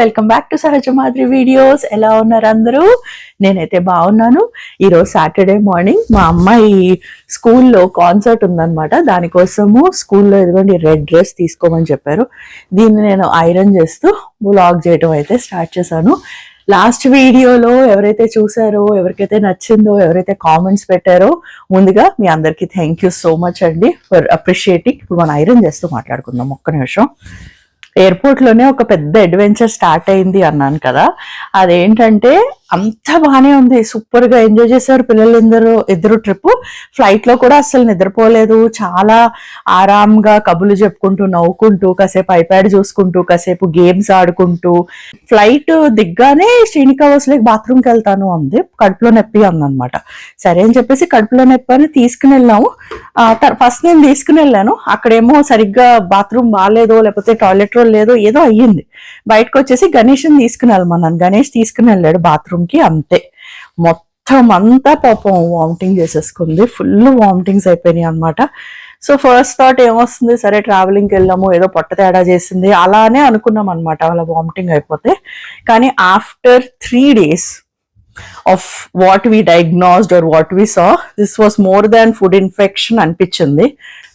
Welcome back to సహజ మాదిరి videos. ఎలా ఉన్నారు అందరూ? నేనైతే బాగున్నాను. ఈరోజు సాటర్డే మార్నింగ్. మా అమ్మాయి స్కూల్లో కాన్సర్ట్ ఉందన్నమాట. దానికోసము స్కూల్లో ఇదిగోండి రెడ్ డ్రెస్ తీసుకోమని చెప్పారు. దీన్ని నేను ఐరన్ చేస్తూ బ్లాగ్ చేయడం అయితే స్టార్ట్ చేశాను. లాస్ట్ వీడియోలో ఎవరైతే చూసారో ఎవరికైతే నచ్చిందో ఎవరైతే కామెంట్స్ పెట్టారో ముందుగా మీ అందరికీ థ్యాంక్ యూ సో మచ్ అండి. ఫర్ అప్రిషియేటింగ్ ఇప్పుడు మనం ఐరన్ చేస్తూ మాట్లాడుకుందాం. ఒక్క నిమిషం. ఎయిర్పోర్ట్లోనే ఒక పెద్ద అడ్వెంచర్ స్టార్ట్ అయింది అన్నాను కదా. అదేంటంటే అంతా బాగానే ఉంది. సూపర్గా ఎంజాయ్ చేశారు పిల్లలు ఇద్దరు ఇద్దరు ట్రిప్ ఫ్లైట్లో కూడా అసలు నిద్రపోలేదు. చాలా ఆరాంగా కబులు చెప్పుకుంటూ నవ్వుకుంటూ కాసేపు ఐప్యాడ్ చూసుకుంటూ కాసేపు గేమ్స్ ఆడుకుంటూ. ఫ్లైట్ దిగ్గానే శ్రీనికా బాత్రూమ్కి వెళ్తాను అంది. కడుపులో నొప్పి అందనమాట సరే అని చెప్పేసి కడుపులో నొప్పి అని తీసుకుని వెళ్ళాము. ఫస్ట్ నేను తీసుకుని వెళ్ళాను. అక్కడేమో సరిగ్గా బాత్రూమ్ బాగాలేదో లేకపోతే టాయిలెట్ రోల్ లేదో ఏదో అయ్యింది. బయటకు వచ్చేసి గణేష్ని తీసుకుని వెళ్ళమన్నాను. గణేష్ తీసుకుని వెళ్ళాడు బాత్రూమ్ కి అంతే. మొత్తం అంతా పాపం వామిటింగ్ చేసేసుకుంది. ఫుల్ వామిటింగ్స్ అయిపోయినాయి అన్నమాట. సో ఫస్ట్ థాట్ ఏమొస్తుంది? సరే ట్రావెలింగ్కి వెళ్ళాము ఏదో పొట్ట తేడా చేసింది అలానే అనుకున్నాం అనమాట అలా వామిటింగ్ అయిపోతే. కానీ after three days of what we diagnosed or what we saw this was more than food infection అనిపించింది.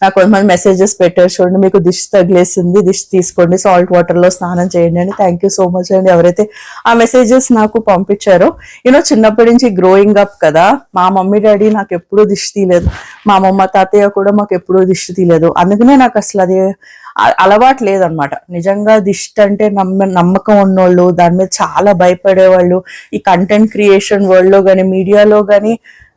నాకు కొంతమంది మెసేజెస్ పెట్టారు చూడండి మీకు దిష్ తగిలేసింది దిష్ తీసుకోండి సాల్ట్ వాటర్లో స్నానం చేయండి అని. థ్యాంక్ యూ సో మచ్ అండి. ఎవరైతే ఆ మెసేజెస్ నాకు పంపించారో యూనో చిన్నప్పటి నుంచి గ్రోయింగ్ అప్ కదా మా మమ్మీ డాడీ నాకు ఎప్పుడూ దిష్టి తీయలేదు. మా అమ్మమ్మ తాతయ్య కూడా మాకు ఎప్పుడూ దిష్టి తీయలేదు. అందుకనే నాకు అసలు అది అలవాటు లేదనమాట. నిజంగా దిష్టి అంటే నమ్మ నమ్మకం ఉన్నోళ్ళు దాని మీద చాలా భయపడేవాళ్ళు ఈ కంటెంట్ క్రియేషన్ వరల్డ్లో కానీ మీడియాలో కానీ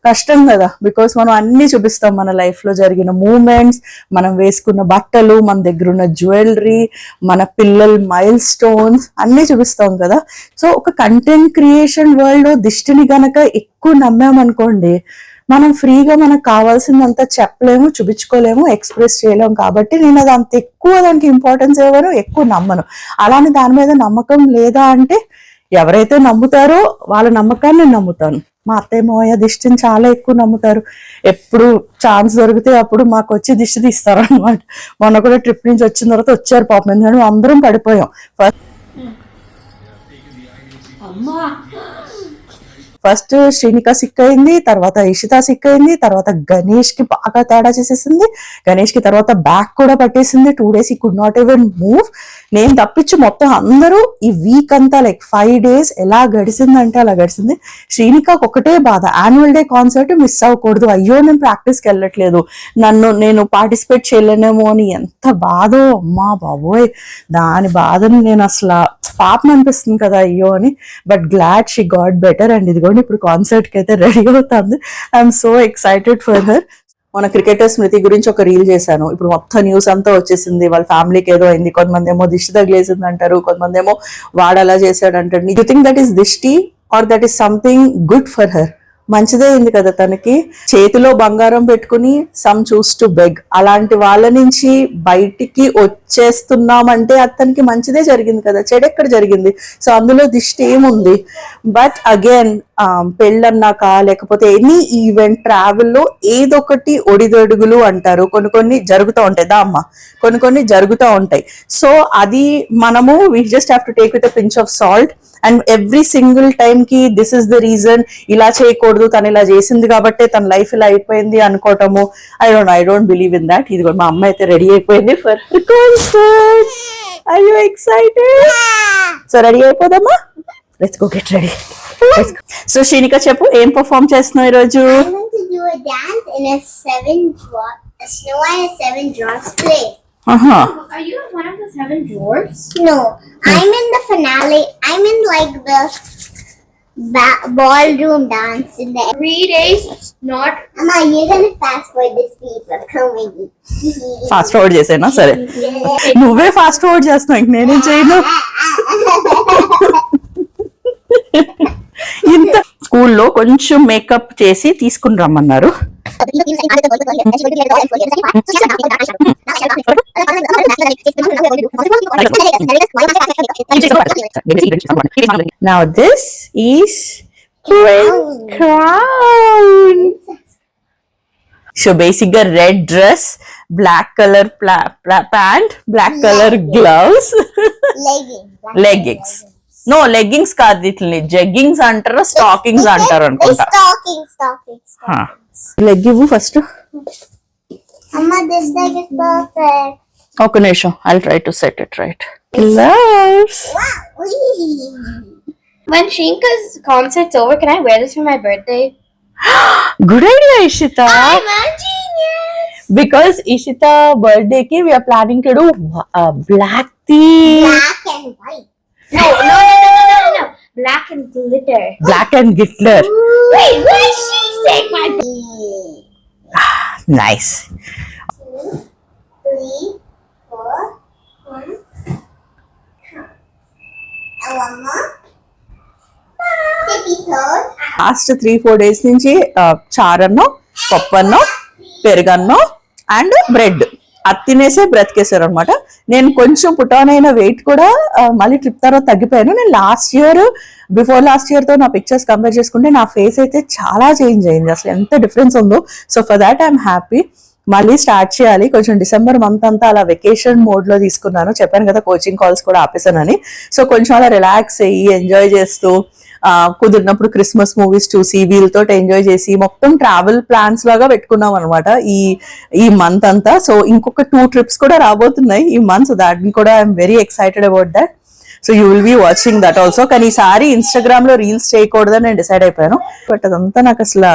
కష్టం కదా. బికాస్ మనం అన్ని చూపిస్తాం మన లైఫ్లో జరిగిన మూమెంట్స్ మనం వేసుకున్న బట్టలు మన దగ్గర ఉన్న జ్యువెలరీ మన పిల్లల మైల్ స్టోన్స్ అన్నీ చూపిస్తాం కదా. సో ఒక కంటెంట్ క్రియేషన్ వరల్డ్ దిష్టిని గనక ఎక్కువ నమ్మామనుకోండి మనం ఫ్రీగా మనకు కావాల్సిందంతా చెప్పలేము చూపించుకోలేము ఎక్స్ప్రెస్ చేయలేము కాబట్టి నేను అది అంత ఎక్కువ దానికి ఇంపార్టెన్స్ ఇవ్వను ఎక్కువ నమ్మను. అలానే దాని మీద నమ్మకం లేదా అంటే ఎవరైతే నమ్ముతారో వాళ్ళ నమ్మకాన్ని నేను నమ్ముతాను. మా అత్తయ్య మావయ్య దిష్టిని చాలా ఎక్కువ నమ్ముతారు. ఎప్పుడు ఛాన్స్ దొరికితే అప్పుడు మాకు వచ్చి దిష్టి తీస్తారు అనమాట మొన్న కూడా ట్రిప్ నుంచి వచ్చిన తర్వాత వచ్చారు పాపం. ఎందుకంటే అందరం పడిపోయాం. ఫస్ట్ ఫస్ట్ శ్రీనిక సిక్ అయింది తర్వాత ఇషిత సిక్ అయింది తర్వాత గణేష్కి బాగా తేడా చేసేసింది. గణేష్కి తర్వాత బ్యాక్ కూడా పట్టేసింది. టూ డేస్ ఈ కుడ్ నాట్ ఈవెన్ మూవ్ నేను తప్పించి మొత్తం అందరూ ఈ వీక్ అంతా లైక్ ఫైవ్ డేస్ ఎలా గడిచిందంటే అలా గడిచింది శ్రీనికకు ఒకటే బాధ. యాన్యువల్ డే కాన్సర్ట్ మిస్ అవ్వకూడదు. అయ్యో నేను ప్రాక్టీస్కి వెళ్ళట్లేదు. నన్ను నేను పార్టిసిపేట్ చేయలేనేమో అని ఎంత బాధో. అమ్మా బాబోయ్. దాని బాధని నేను అసలు పాపం అనిపిస్తుంది కదా అయ్యో అని. But glad she got better and ఇదిగోండి ఇప్పుడు కాన్సర్ట్కి అయితే రెడీ అవుతుంది. I'm so excited for her మన క్రికెటర్ స్మృతి గురించి ఒక రీల్ చేశాను. ఇప్పుడు మొత్తం న్యూస్ అంతా వచ్చేసింది. వాళ్ళ ఫ్యామిలీకి ఏదో అయింది. కొంతమంది ఏమో దిష్టి తగిలేసింది అంటారు. కొంతమంది ఏమో వాడు అలా చేశాడు అంటారు యూ థింక్ దట్ ఈస్ దిష్టి? Or that is something good for her మంచిదే అయింది కదా తనకి. చేతిలో బంగారం పెట్టుకుని సమ్ చూస్ టు బెగ్ అలాంటి వాళ్ళ నుంచి బయటికి వచ్చేస్తున్నామంటే అతనికి మంచిదే జరిగింది కదా. చెడు ఎక్కడ జరిగింది? సో అందులో దిష్టి ఏముంది? బట్ అగైన్ పెళ్ళన్నాక లేకపోతే ఎనీ ఈవెంట్ ట్రావెల్లో ఏదొకటి ఒడిదొడుగులు అంటారు. కొన్ని కొన్ని జరుగుతూ ఉంటాయి. దా అమ్మ. కొన్ని కొన్ని జరుగుతూ ఉంటాయి. సో అది మనము we just have to take with pinch of salt and every single time కి దిస్ ఇస్ ద రీజన్ ఇలా చేయకూడదు తను ఇలా చేసింది కాబట్టి తన లైఫ్ ఇలా అయిపోయింది అనుకోవటము. I don't I don't believe in that ఇది మా అమ్మ అయితే రెడీ అయిపోయింది for concert I you excited so ready అయిపోదామా let's go get ready so Srinika చెప్పు ఏం పర్ఫామ్ చేస్తున్నావు ఈరోజు I'm going to do a dance in a seven draw, a Snow White and seven dwarfs play. ఆహా Are you in one of the seven dwarfs? No, I'm in the finale. I'm in like the ba- ballroom dance in the. Three days, not. Amma, you're gonna fast forward this people coming. Fast forward చేసేనా సరే నువ్వే fast forward చేస్తున్నావు ఇంక నేనేం చేయను ఇంత లో కొంచెం makeup చేసి తీసుకుని రమ్మన్నారు. సో బేసిక్గా red dress black colour pant black colour gloves leggings no leggings కాదు వీటిని జెగ్గింగ్స్ అంటారు స్టాకింగ్స్ అంటారు అనుకుంటా. లెగ్ ఇవ్వు ఫస్ట్. ఒక నిమిషం I try to set it right. When Shinka's concert's over, can I wear this for my birthday? Good idea Ishita I'm a genius. Because Ishita birthday కి we're planning to do black థీ Black and white. No, no, no, no, no, no, no. Black and glitter. Black and glitter Wait, what did she say? My nice Three, four, one. And one more. Tippy toes. Last three four days నుంచి చారన్నో పప్పన్నో పెరుగన్నో and bread అది తినేసే బ్రతికేశారు అనమాట నేను కొంచెం పుటాన్ అయిన wait కూడా మళ్ళీ ట్రిప్ తర్వాత తగ్గిపోయాను. నేను లాస్ట్ ఇయర్ బిఫోర్ లాస్ట్ ఇయర్తో నా పిక్చర్స్ కంపేర్ చేసుకుంటే నా ఫేస్ అయితే చాలా చేంజ్ అయింది. అసలు ఎంత డిఫరెన్స్ ఉందో. So for that I'm happy మళ్ళీ స్టార్ట్ చేయాలి. కొంచెం డిసెంబర్ మంత్ అంతా అలా వెకేషన్ మోడ్లో తీసుకున్నాను. చెప్పాను కదా కోచింగ్ కాల్స్ కూడా ఆపేసానని సో కొంచెం అలా రిలాక్స్ అయ్యి ఎంజాయ్ చేస్తూ కుదిరినప్పుడు క్రిస్మస్ మూవీస్ చూసి వీళ్ళతో ఎంజాయ్ చేసి మొత్తం ట్రావెల్ ప్లాన్స్ లాగా పెట్టుకున్నాం అనమాట ఈ ఈ మంత్ అంతా. సో ఇంకొక టూ ట్రిప్స్ కూడా రాబోతున్నాయి ఈ మంత్ సో దాట్ కూడా I'm very excited about that so you will be watching that also కానీ ఈసారి ఇన్స్టాగ్రామ్లో రీల్స్ చేయకూడదని నేను డిసైడ్ అయిపోయాను. బట్ అదంతా నాకు అసలు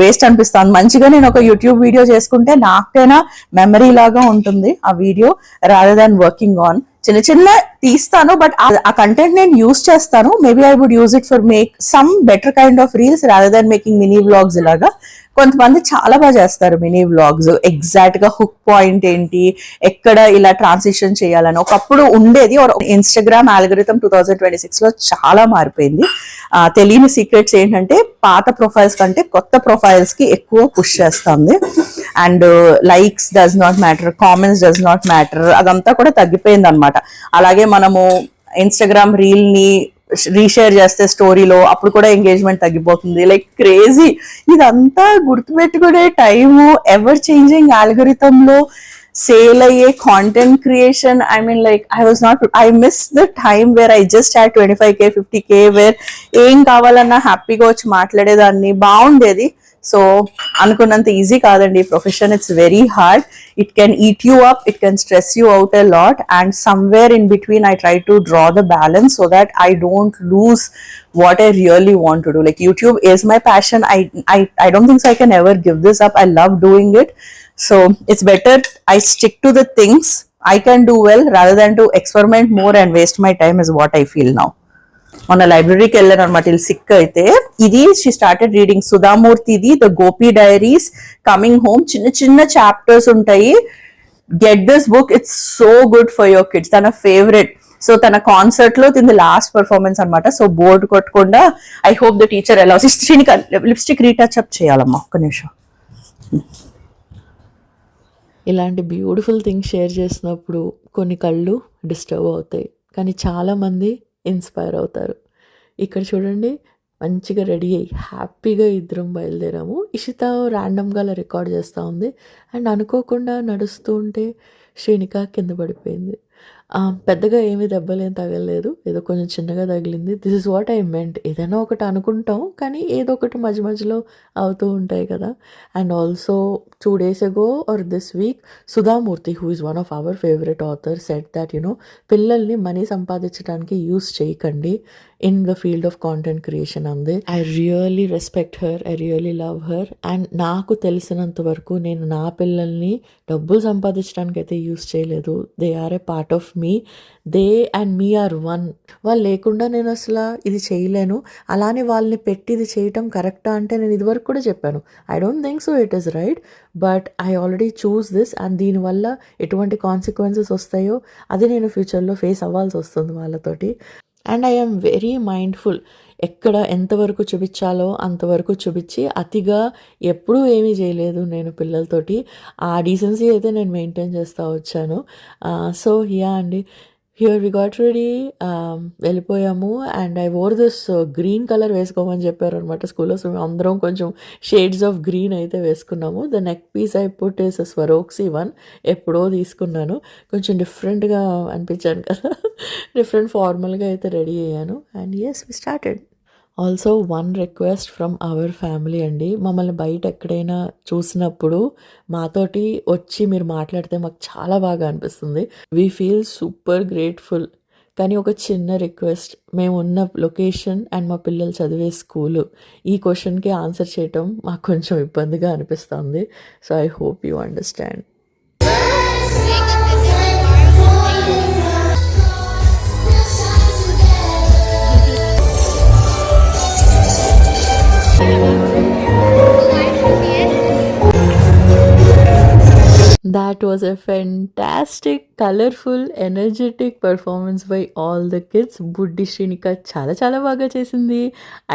వేస్ట్ అనిపిస్తుంది. మంచిగా నేను ఒక యూట్యూబ్ వీడియో చేసుకుంటే నాకైనా మెమరీ లాగా ఉంటుంది ఆ video rather than working on చిన్న చిన్న తీస్తాను బట్ ఆ కంటెంట్ నేను యూస్ చేస్తాను. Maybe I would use it for make some better kind of reels rather than making mini vlogs ఇలాగా. కొంతమంది చాలా బాగా చేస్తారు మినీ వ్లాగ్స్ ఎగ్జాక్ట్గా హుక్ పాయింట్ ఏంటి ఎక్కడ ఇలా ట్రాన్సిషన్ చేయాలని. ఒకప్పుడు ఉండేది Instagram algorithm two thousand twenty సిక్స్లో చాలా మారిపోయింది. తెలియని సీక్రెట్స్ ఏంటంటే పాత ప్రొఫైల్స్ కంటే కొత్త ప్రొఫైల్స్కి ఎక్కువ పుష్ చేస్తుంది. And likes does not matter comments does not matter అదంతా కూడా తగ్గిపోయింది అనమాట అలాగే మనము ఇన్స్టాగ్రామ్ రీల్ని రీషేర్ చేస్తే స్టోరీలో అప్పుడు కూడా ఎంగేజ్మెంట్ తగ్గిపోతుంది. Like crazy. ఇదంతా గుర్తుపెట్టుకునే టైము ఎవర్ చేంజింగ్ ఆల్గరితంలో సేల్ అయ్యే content creation I mean like I was not I miss the time where I just had twenty five K fifty K where ఏం కావాలన్నా హ్యాపీగా వచ్చి మాట్లాడేదాన్ని బాగుండేది. సో అనుకున్నంత ఈజీ కాదండి profession it's very hard it can eat you up it can stress you out a lot and somewhere in between I try to draw the balance so that I don't lose what I really want to do. Like YouTube is my passion. I I I don't think so I can ever give this up. I love doing it. So it's better I stick to the things I can do well rather than to experiment more and waste my time is what I feel now. మొన్న లైబ్రరీకి వెళ్ళాను అనమాట వీళ్ళు sick అయితే. ఇది she started reading సుధామూర్తిది the Gopi diaries coming home చిన్న చిన్న chapters ఉంటాయి. Get this book it's so good for your kids తన ఫేవరెట్ సో తన కాన్సర్ట్లో తింది లాస్ట్ పర్ఫార్మెన్స్ అన్నమాట. సో బోర్డు కొట్టకుండా ఐ హోప్ ద టీచర్ ఎలా లిప్స్టిక్ రీటచ్ అప్ చేయాలమ్మా ఒక్క నిమిషం. ఇలాంటి బ్యూటిఫుల్ థింగ్స్ షేర్ చేసినప్పుడు కొన్ని కళ్ళు డిస్టర్బ్ అవుతాయి. కానీ చాలామంది ఇన్స్పైర్ అవుతారు. ఇక్కడ చూడండి మంచిగా రెడీ అయ్యి హ్యాపీగా ఇద్దరం బయలుదేరాము. ఇషిత ర్యాండమ్గా అలా రికార్డ్ చేస్తూ ఉంది. అండ్ అనుకోకుండా నడుస్తూ ఉంటే శ్రీనిక కింద పడిపోయింది. పెద్దగా ఏమీ దెబ్బలేం తగలలేదు. ఏదో కొంచెం చిన్నగా తగిలింది. This is what I meant ఏదైనా ఒకటి అనుకుంటాం కానీ ఏదో ఒకటి మధ్య మధ్యలో అవుతూ ఉంటాయి కదా. And also two days ago or this week Sudha Murty who is one of our favourite author set that you know పిల్లల్ని మనీ సంపాదించడానికి యూస్ చేయకండి in the field of content creation అంది. I really respect her I really love her and నాకు తెలిసినంత వరకు నేను నా పిల్లల్ని డబ్బులు సంపాదించడానికి అయితే యూస్ చేయలేదు. They are a part of me they and me are one వాళ్ళు లేకుండా నేను అసలు ఇది చేయలేను. అలానే వాళ్ళని పెట్టి ఇది చేయటం కరెక్టా అంటే నేను ఇదివరకు కూడా చెప్పాను. I don't think so it is right but I already choose this and దీనివల్ల ఎటువంటి కాన్సిక్వెన్సెస్ వస్తాయో అది నేను ఫ్యూచర్లో ఫేస్ అవ్వాల్సి వస్తుంది వాళ్ళతోటి. అండ్ ఐఎమ్ వెరీ మైండ్ఫుల్ ఎక్కడ ఎంతవరకు చూపించాలో అంతవరకు చూపించి అతిగా ఎప్పుడూ ఏమీ చేయలేదు నేను పిల్లలతోటి. ఆ డీసెన్సీ అయితే నేను మెయింటైన్ చేస్తూ వచ్చాను. సో యా అండి. హియర్ వి గాట్ రెడీ వెళ్ళిపోయాము and I wore this green colour వేసుకోమని చెప్పారు అనమాట స్కూల్లో సో మేము అందరం కొంచెం షేడ్స్ ఆఫ్ గ్రీన్ అయితే వేసుకున్నాము. The neck piece I put is Swarovski one ఎప్పుడో తీసుకున్నాను. కొంచెం డిఫరెంట్గా అనిపించాను కదా. డిఫరెంట్ ఫార్మల్గా అయితే రెడీ అయ్యాను. And yes we started also one request from our family అండి. మమ్మల్ని బయట ఎక్కడైనా చూసినప్పుడు మాతోటి వచ్చి మీరు మాట్లాడితే మాకు చాలా బాగా అనిపిస్తుంది. వీ ఫీల్ సూపర్ గ్రేట్ఫుల్ కానీ ఒక చిన్న రిక్వెస్ట్ మేము ఉన్న లొకేషన్ అండ్ మా పిల్లలు చదివే స్కూలు ఈ క్వశ్చన్కి ఆన్సర్ చేయటం మాకు కొంచెం ఇబ్బందిగా అనిపిస్తుంది. So I hope you understand Thank you. That was a fantastic, colorful, energetic performance by all the kids. బుడ్డి శ్రీనిక చాలా చాలా బాగా చేసింది.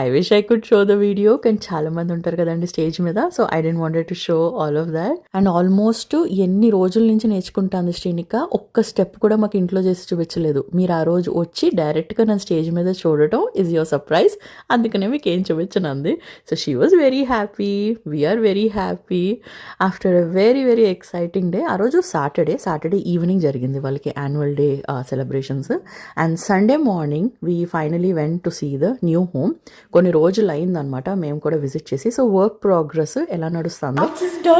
I wish I could show the video కానీ చాలా మంది ఉంటారు కదండి స్టేజ్ మీద. So I didn't wanted to show all of that and almost ఎన్ని రోజుల నుంచి నేర్చుకుంటాను శ్రీనిక? ఒక్క స్టెప్ కూడా మాకు ఇంట్లో చేసి చూపించలేదు. మీరు ఆ రోజు వచ్చి డైరెక్ట్గా నా స్టేజ్ మీద చూడటం ఇస్ యువర్ సర్ప్రైజ్ అందుకనే మీకు ఏం చూపించను అంది so she was very happy we're very happy after a very very exciting day ఆ రోజు సాటర్డే సాటర్డే ఈవినింగ్ జరిగింది వాళ్ళకి annual day celebrations and Sunday morning we finally went to see the new home కొన్ని రోజులు అయిందనమాట మేము కూడా visit చేసి. సో వర్క్ ప్రోగ్రెస్ ఎలా నడుస్తుందో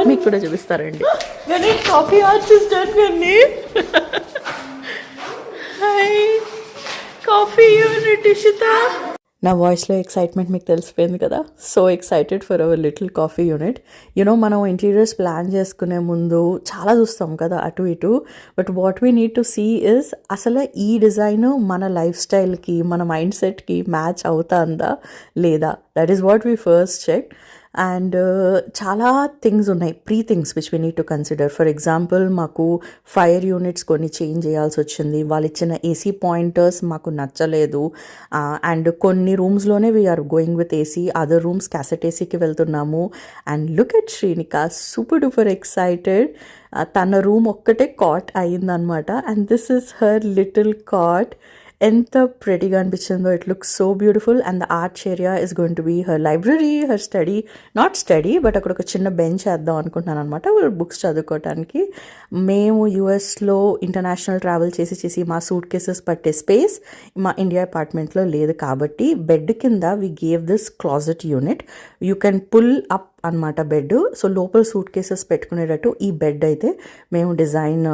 మీకు కూడా చూపిస్తారండి. కాఫీ యూనిట్ ఇషితా నా వాయిస్లో ఎక్సైట్మెంట్ మీకు తెలిసిపోయింది కదా? So excited for our little coffee unit you know మనం ఇంటీరియర్స్ ప్లాన్ చేసుకునే ముందు చాలా చూస్తాం కదా అటు ఇటు. But what we need to see is అసలు ఈ డిజైన్ మన లైఫ్ స్టైల్కి మన మైండ్ సెట్కి మ్యాచ్ అవుతుందా లేదా? That is what we first check and uh, చాలా థింగ్స్ ఉన్నాయి. Pre things which we need to consider for example మాకు ఫైర్ యూనిట్స్ కొన్ని చేంజ్ చేయాల్సి వచ్చింది. వాళ్ళు ఇచ్చిన ఏసీ పాయింటర్స్ మాకు నచ్చలేదు. అండ్ కొన్ని రూమ్స్లోనే we're going with AC other rooms cassette ఏసీకి వెళ్తున్నాము. And look at Srinika super duper excited తన రూమ్ ఒక్కటే కాట్ అయిందనమాట and this is her little cot ఎంత ప్రెటీగా అనిపించిందో it look so beautiful and the arch area is going to be her library her study not study but అక్కడ ఒక చిన్న bench వేద్దాం అనుకుంటున్నాను అనమాట వాళ్ళు బుక్స్ చదువుకోవటానికి మేము యుఎస్లో ఇంటర్నేషనల్ ట్రావెల్ చేసి చేసి మా సూట్ కేసెస్ పట్టే స్పేస్ మా ఇండియా అపార్ట్మెంట్లో లేదు కాబట్టి బెడ్ కింద we gave this closet unit you can pull up అనమాట బెడ్ సో లోపల సూట్ కేసెస్ పెట్టుకునేటట్టు ఈ బెడ్ అయితే మేము డిజైన్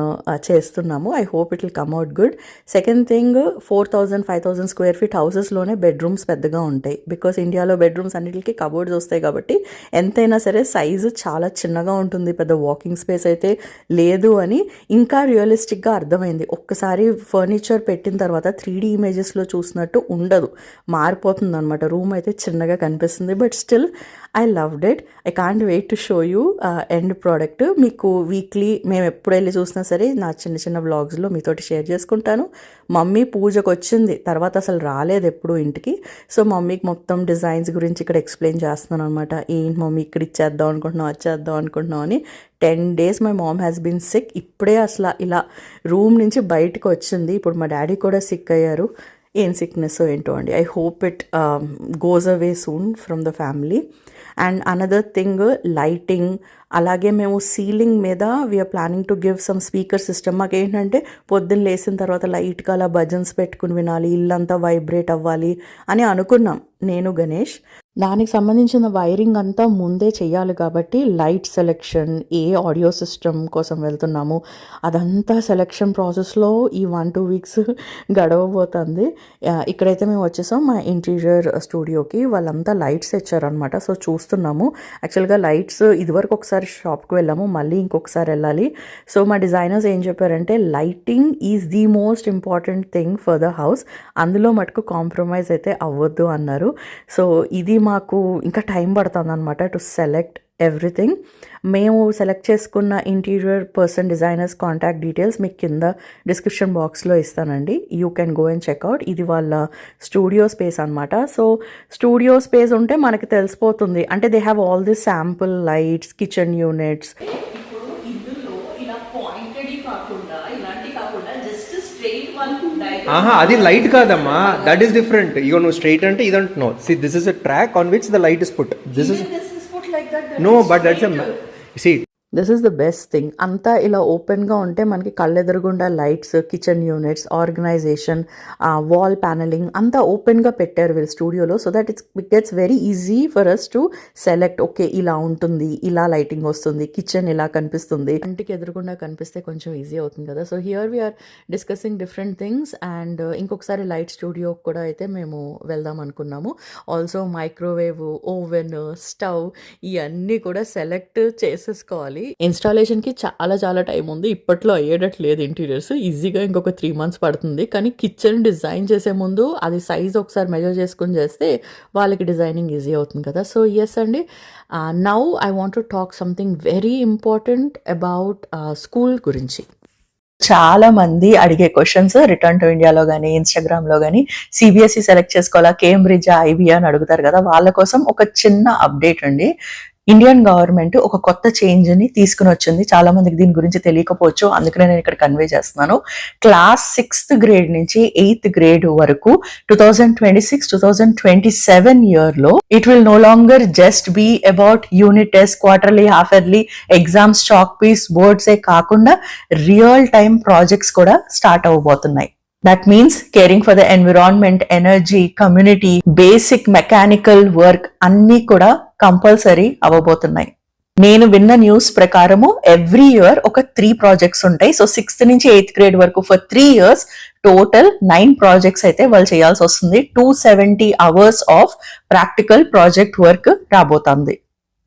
చేస్తున్నాము. I hope it will come out good. Second thing four thousand five thousand square feet హౌసెస్లోనే bedrooms పెద్దగా ఉంటాయి. Because ఇండియాలో బెడ్రూమ్స్ అన్నిటికీ కబోర్డ్స్ వస్తాయి కాబట్టి ఎంతైనా సరే సైజు చాలా చిన్నగా ఉంటుంది. పెద్ద వాకింగ్ స్పేస్ అయితే లేదు అని ఇంకా రియలిస్టిక్గా అర్థమైంది. ఒక్కసారి ఫర్నిచర్ పెట్టిన తర్వాత త్రీ డీ ఇమేజెస్లో చూసినట్టు ఉండదు. మారిపోతుంది అనమాట రూమ్ అయితే చిన్నగా కనిపిస్తుంది. But still I loved it. I can't wait to show you end product మీకు వీక్లీ మేము ఎప్పుడు వెళ్ళి చూసినా సరే నా చిన్న చిన్న వ్లాగ్స్లో మీతోటి షేర్ చేసుకుంటాను. మమ్మీ పూజకు వచ్చింది. తర్వాత అసలు రాలేదు ఎప్పుడు ఇంటికి. సో మమ్మీకి మొత్తం డిజైన్స్ గురించి ఇక్కడ ఎక్స్ప్లెయిన్ చేస్తున్నాను అనమాట ఏంటి మమ్మీ ఇక్కడ ఇచ్చేద్దాం అనుకుంటున్నాం వచ్చేద్దాం అనుకుంటున్నాం అని. Ten days my mom has been sick ఇప్పుడే అసలు ఇలా రూమ్ నుంచి బయటకు వచ్చింది. ఇప్పుడు మా డాడీ కూడా సిక్ అయ్యారు. ఏం సిక్నెస్ ఏంటో అండి. I hope it goes away soon from the family and another thing lighting అలాగే మేము సీలింగ్ మీద we're planning to give some speaker system మాకు ఏంటంటే పొద్దున్న లేచిన తర్వాత లైట్గా అలా భజన్స్ పెట్టుకుని వినాలి ఇల్లంతా వైబ్రేట్ అవ్వాలి అని అనుకున్నాం నేను గణేష్. దానికి సంబంధించిన వైరింగ్ అంతా ముందే చేయాలి కాబట్టి లైట్ సెలెక్షన్ ఏ ఆడియో సిస్టమ్ కోసం వెళ్తున్నాము అదంతా సెలెక్షన్ ప్రాసెస్లో ఈ వన్ టూ వీక్స్ గడవబోతుంది. ఇక్కడైతే మేము వచ్చేసాం మా ఇంటీరియర్ స్టూడియోకి వాళ్ళంతా లైట్స్ ఇచ్చారనమాట సో చూస్తున్నాము. యాక్చువల్గా లైట్స్ ఇదివరకు ఒకసారి షాప్కి వెళ్ళాము మళ్ళీ ఇంకొకసారి వెళ్ళాలి. సో మా డిజైనర్స్ ఏం చెప్పారంటే lighting is the most important thing for the house అందులో మటుకు కాంప్రమైజ్ అయితే అవ్వద్దు అన్నారు. సో ఇది మాకు ఇంకా టైం పడుతుంది అనమాట టు సెలెక్ట్ ఎవ్రీథింగ్. మేము సెలెక్ట్ చేసుకున్న interior person designers contact details మీకు కింద డిస్క్రిప్షన్ బాక్స్లో ఇస్తానండి. You can go and check out ఇది వాళ్ళ స్టూడియో స్పేస్ అనమాట సో స్టూడియో స్పేస్ ఉంటే మనకి తెలిసిపోతుంది. అంటే they have all the sample lights kitchen units ఇప్పుడు ఇందులో ఇలా పాయింటెడ్ కాకుండా ఇలాంటి కాకుండా జస్ట్ స్ట్రైట్ వన్ ఆహా అది లైట్ కాదమ్మా. దట్ ఈస్ డిఫరెంట్ ఇగో నువ్వు స్ట్రైట్ అంటే ఇది అంటున్నావు see this is a track on which the light is put this is no but that's see this is the best thing అంతా ఇలా ఓపెన్గా ఉంటే మనకి కళ్ళెదురుగుండా lights kitchen units organisation wall panelling అంతా ఓపెన్గా పెట్టారు వీళ్ళు స్టూడియోలో so that it's it gets very easy for us to select okay ఇలా ఉంటుంది ఇలా లైటింగ్ వస్తుంది కిచెన్ ఇలా కనిపిస్తుంది. ఇంటికి ఎదురుగుండా కనిపిస్తే కొంచెం ఈజీ అవుతుంది కదా. So here we're discussing different things and ఇంకొకసారి లైట్ స్టూడియో కూడా అయితే మేము వెళ్దాం అనుకున్నాము. ఆల్సో మైక్రోవేవ్ ఓవెన్ స్టవ్ ఇవన్నీ కూడా సెలెక్ట్ చేసేసుకోవాలి. ఇన్స్టాలేషన్కి చాలా చాలా టైం ఉంది. ఇప్పట్లో అయ్యేటట్టు లేదు ఇంటీరియర్స్ ఈజీగా ఇంకొక త్రీ మంత్స్ పడుతుంది. కానీ కిచెన్ డిజైన్ చేసే ముందు అది సైజ్ ఒకసారి మెజర్ చేసుకుని చేస్తే వాళ్ళకి డిజైనింగ్ ఈజీ అవుతుంది కదా. సో ఎస్ అండి. Now I want to talk something very important about school గురించి. చాలా మంది అడిగే క్వశ్చన్స్ రిటర్న్ టు ఇండియాలో కానీ ఇన్స్టాగ్రామ్లో కానీ సిబిఎస్ఈ సెలెక్ట్ చేసుకోవాలా కేంబ్రిడ్జ్ ఐబీ అని అడుగుతారు కదా. వాళ్ళ కోసం ఒక చిన్న అప్డేట్ అండి. ఇండియన్ గవర్నమెంట్ ఒక కొత్త చేంజ్ని తీసుకుని వచ్చింది. చాలా మందికి దీని గురించి తెలియకపోవచ్చు. అందుకనే నేను ఇక్కడ కన్వే చేస్తున్నాను. క్లాస్ సిక్స్త్ గ్రేడ్ నుంచి ఎయిత్ గ్రేడ్ వరకు two thousand twenty six two thousand twenty seven ఇయర్లో it will no longer just be about unit test quarterly half yearly exams chalk piece బోర్డ్సే కాకుండా రియల్ టైమ్ ప్రాజెక్ట్స్ కూడా start అవ్వబోతున్నాయి. That means caring for the environment energy community basic mechanical work అన్నీ కూడా compulsory అవ్వబోతున్నాయి. నేను విన్న news ప్రకారము every year ఒక త్రీ ప్రాజెక్ట్స్ ఉంటాయి. సో సిక్స్త్ నుంచి ఎయిత్ గ్రేడ్ వరకు for three years total nine projects అయితే వాళ్ళు చేయాల్సి వస్తుంది. Two seventy hours of practical project work రాబోతుంది.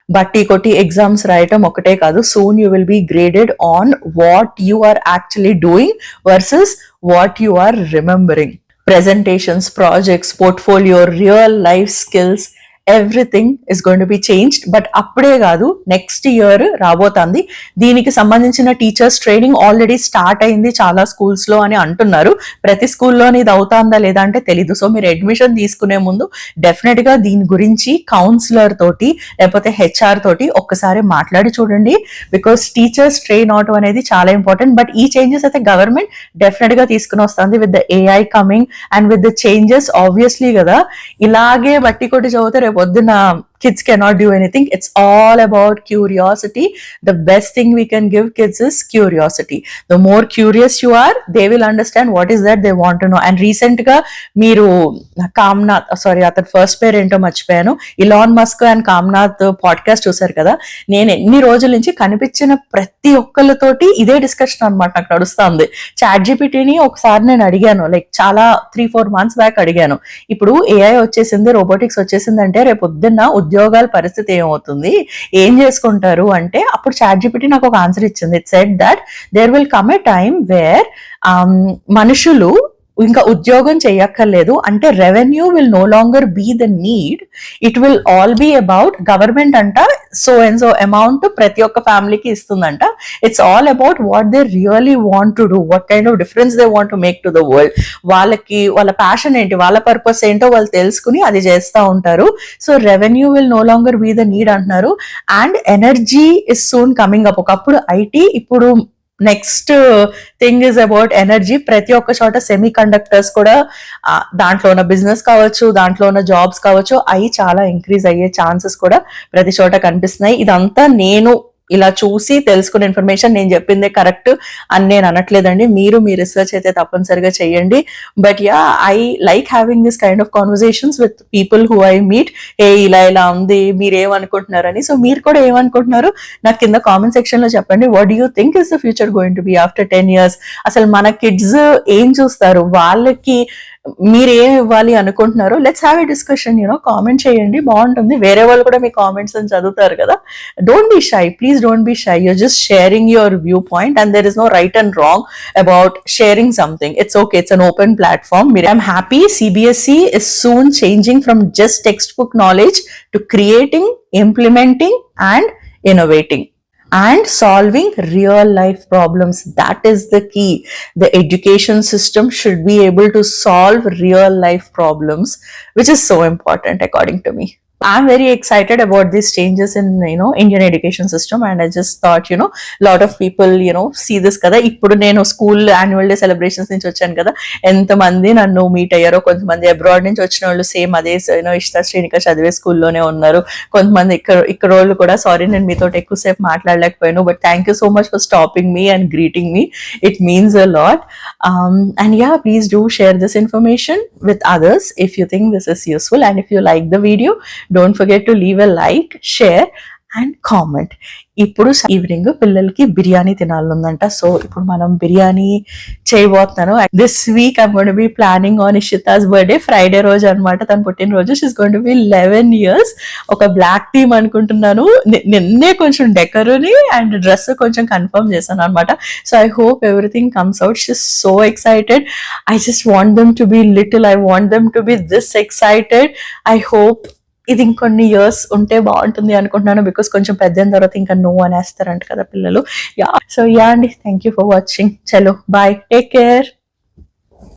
బట్టి కొట్టి ఎగ్జామ్స్ రాయటం ఒకటే కాదు. Soon you will be graded on what you are actually doing versus what you are remembering. Presentations, projects, portfolio, real life skills everything is going to be changed but అప్పుడే కాదు next year రాబోతుంది. దీనికి సంబంధించిన teachers training already start అయింది చాలా స్కూల్స్లో అని అంటున్నారు. ప్రతి స్కూల్లోనే ఇది అవుతుందా లేదా అంటే తెలీదు. సో మీరు అడ్మిషన్ తీసుకునే ముందు డెఫినెట్గా దీని గురించి కౌన్సిలర్ తోటి లేకపోతే హెచ్ఆర్ తోటి ఒక్కసారి మాట్లాడి చూడండి. బికాస్ టీచర్స్ ట్రైన్ అవటం అనేది చాలా ఇంపార్టెంట్ బట్ ఈ చేంజెస్ అయితే గవర్నమెంట్ డెఫినెట్గా తీసుకుని వస్తుంది with the AI coming and with the changes obviously కదా. ఇలాగే బట్టి కొట్టి చదివితే రేపు పొద్దున kids cannot do anything it's all about curiosity the best thing we can give kids is curiosity the more curious you are they will understand what is that they want know and రీసెంట్గా మీరు Kamath sorry అతని first పేరు ఏంటో మర్చిపోయాను. Elon Musk and Kamath podcast చూసారు కదా. నేను ఎన్ని రోజుల నుంచి కనిపించిన ప్రతి ఒక్కళ్ళతోటి ఇదే డిస్కషన్ అనమాట నాకు నడుస్తుంది. చాట్ జీపీటీని ఒకసారి నేను అడిగాను. లైక్ చాలా త్రీ ఫోర్ మంత్స్ బ్యాక్ అడిగాను. ఇప్పుడు ఏఐ వచ్చేసింది రోబోటిక్స్ వచ్చేసింది అంటే రేపు పొద్దున్న ఉద్యోగాల పరిస్థితి ఏమవుతుంది? ఏం చేసుకుంటారు? అంటే అప్పుడు చాట్ జీపీటీ నాకు ఒక ఆన్సర్ ఇచ్చింది. It said that there will come a time where మనుషులు ఇంకా ఉద్యోగం చేయక్కర్లేదు. అంటే revenue will no longer be the need it will all be about government అంట సో అండ్ సో అమౌంట్ ప్రతి ఒక్క ఫ్యామిలీకి ఇస్తుందంట. It's all about what they really want to do what kind of difference they want to make to the world వాళ్ళకి వాళ్ళ passion ఏంటి వాళ్ళ purpose ఏంటో వాళ్ళు తెలుసుకుని అది చేస్తూ ఉంటారు. So revenue will no longer be the need అంటున్నారు. And energy is soon coming up ఒకప్పుడు ఐటీ ఇప్పుడు next thing is about energy ప్రతి ఒక్క చోట సెమీ కండక్టర్స్ కూడా దాంట్లో ఉన్న బిజినెస్ కావచ్చు దాంట్లో ఉన్న జాబ్స్ కావచ్చు అవి చాలా ఇంక్రీజ్ అయ్యే ఛాన్సెస్ కూడా ప్రతి చోట కనిపిస్తున్నాయి. ఇదంతా నేను ఇలా చూసి తెలుసుకున్న ఇన్ఫర్మేషన్ నేను చెప్పిందే కరెక్ట్ అని నేను అనట్లేదండి. మీరు మీ రీసెర్చ్ అయితే తప్పనిసరిగా చేయండి. But yeah I like having this kind of conversations with people who I meet a ఇలా ఇలా ఉంది మీరు ఏమనుకుంటున్నారని సో మీరు కూడా ఏమనుకుంటున్నారు? నాకు కింద కామెంట్ సెక్షన్లో చెప్పండి. What you think is the future going to be after ten years అసలు మన కిడ్స్ ఏం చూస్తారు? వాళ్ళకి మీరు ఏం ఇవ్వాలి అనుకుంటున్నారో let's have a discussion you know comment చేయండి బాగుంటుంది. వేరే వాళ్ళు కూడా మీ కామెంట్స్ అని చదువుతారు కదా. Don't be shy please don't be shy you're just sharing your viewpoint and there is no right and wrong about sharing something it's okay it's an open platform I'm happy CBSE is soon changing from just textbook knowledge to creating implementing and innovating and solving real life problems. That is the key. The education system should be able to solve real life problems which is so important according to me I'm very excited about these changes in you know Indian education system and I just thought you know lot of people you know see this కదా. ఇప్పుడు నేను school annual day celebrations నుంచి వచ్చాను కదా. ఎంతమంది నన్ను meet అయ్యారో కొంతమంది అబ్రాడ్ నుంచి వచ్చిన వాళ్ళు సేమ్ అదే యూనో ఇష్ట శ్రీనిక చదివే స్కూల్లోనే ఉన్నారు. కొంతమంది ఇక్కడ ఇక్కడ వాళ్ళు కూడా సారీ నేను మీతో ఎక్కువసేపు మాట్లాడలేకపోయాను but thank you so much for stopping me and greeting me it means a lot and yeah please do share this information with others if you think this is useful and if you like the video don't forget to leave a like share and comment ఇప్పుడు evening పిల్లలకి బిర్యానీ తినాలందంట సో ఇప్పుడు మనం బిర్యానీ చేయబోతున్నాను. This week I'm gonna be planning on Ishita's birthday Friday రోజు అనమాట తను పుట్టినరోజు. She's gonna be eleven years ఒక బ్లాక్ థీమ్ అనుకుంటున్నాను. నిన్నే కొంచెం డెకరుని అండ్ డ్రెస్ కొంచెం కన్ఫర్మ్ చేశాను అనమాట so I hope everything comes out she's so excited I just want them to be little I want them to be this excited I hope ఇది ఇంకొన్ని ఇయర్స్ ఉంటే బాగుంటుంది అనుకుంటున్నాను బికాస్ కొంచెం పెద్ద తర్వాత ఇంకా నో అనేస్తారంట కదా పిల్లలు. యా సో యా అండి థ్యాంక్ యూ ఫర్ వాచింగ్ చలో బాయ్ టేక్ కేర్